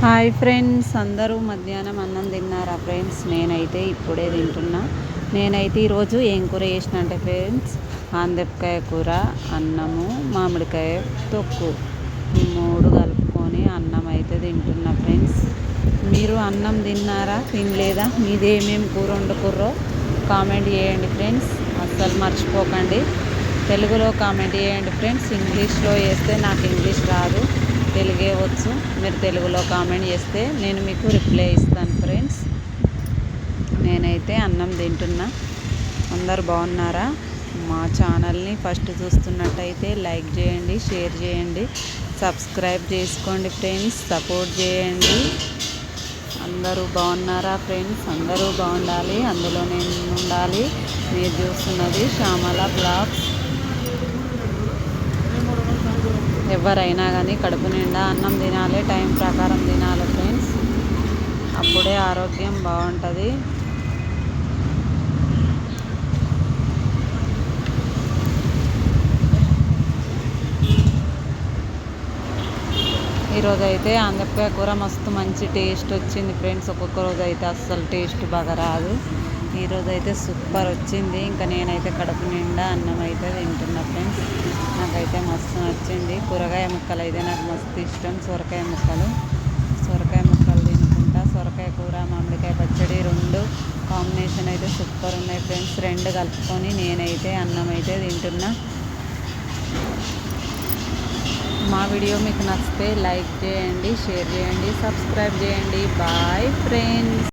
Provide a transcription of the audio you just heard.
Hi friends అందరూ మధ్యాహ్నం అన్నం తిన్నారా ఫ్రెండ్స్? నేనైతే ఇప్పుడే తింటున్నా. నేనైతే ఈరోజు ఏం కూర చేసిన అంటే ఫ్రెండ్స్ ఆందెపకాయ కూర అన్నము మామిడికాయ తొక్కు. ఈ మూడు కలుపుకొని అన్నం అయితే తింటున్నా ఫ్రెండ్స్. మీరు అన్నం తిన్నారా తినలేదా? మీదేమేమి కూర వండుకుర్రో కామెంట్ చేయండి ఫ్రెండ్స్. అస్సలు మర్చిపోకండి. తెలుగులో కామెంట్ చేయండి ఫ్రెండ్స్. ఇంగ్లీష్లో వేస్తే నాకు ఇంగ్లీష్ రాదు. తెలుగే వచ్చు మీరు తెలుగులో కామెంట్ చేస్తే నేను మీకు రిప్లై ఇస్తాను ఫ్రెండ్స్. నేనైతే అన్నం తింటున్నా. అందరు బాగున్నారా? మా ఛానల్ని ఫస్ట్ చూస్తున్నట్టయితే లైక్ చేయండి షేర్ చేయండి సబ్స్క్రైబ్ చేసుకోండి ఫ్రెండ్స్ సపోర్ట్ చేయండి. అందరూ బాగున్నారా ఫ్రెండ్స్? అందరూ బాగుండాలి. అందులో నేను ఉండాలి. మీరు చూస్తున్నది శ్యామల బ్లాగ్స్. ఎవరైనా కానీ కడుపు నిండా అన్నం తినాలి టైం ప్రకారం తినాలి ఫ్రెండ్స్. అప్పుడే ఆరోగ్యం బాగుంటుంది. ఈరోజు అయితే ఆంధ్రప్రదేశ్ కూర మస్తు మంచి టేస్ట్ వచ్చింది ఫ్రెండ్స్. ఒక్కొక్క రోజు అయితే అస్సలు టేస్ట్ బాగా రాదు. ఈరోజు అయితే సూపర్ వచ్చింది. ఇంకా నేనైతే కడుపు నిండా అన్నం అయితే తింటున్నా ఫ్రెండ్స్. అయితే మస్తు నచ్చింది. కూరగాయ ముక్కలు అయితే నాకు మస్తు ఇష్టం. సొరకాయ ముక్కలు. సొరకాయ ముక్కలు తినుకుంటా. సొరకాయ కూర మామిడికాయ పచ్చడి రెండు. కాంబినేషన్ అయితే సూపర్ ఉన్నాయి ఫ్రెండ్స్. రెండు కలుపుకొని నేనైతే అన్నం అయితే తింటున్నా. మా వీడియో మీకు నచ్చితే లైక్ చేయండి షేర్ చేయండి సబ్స్క్రైబ్ చేయండి. Bye friends.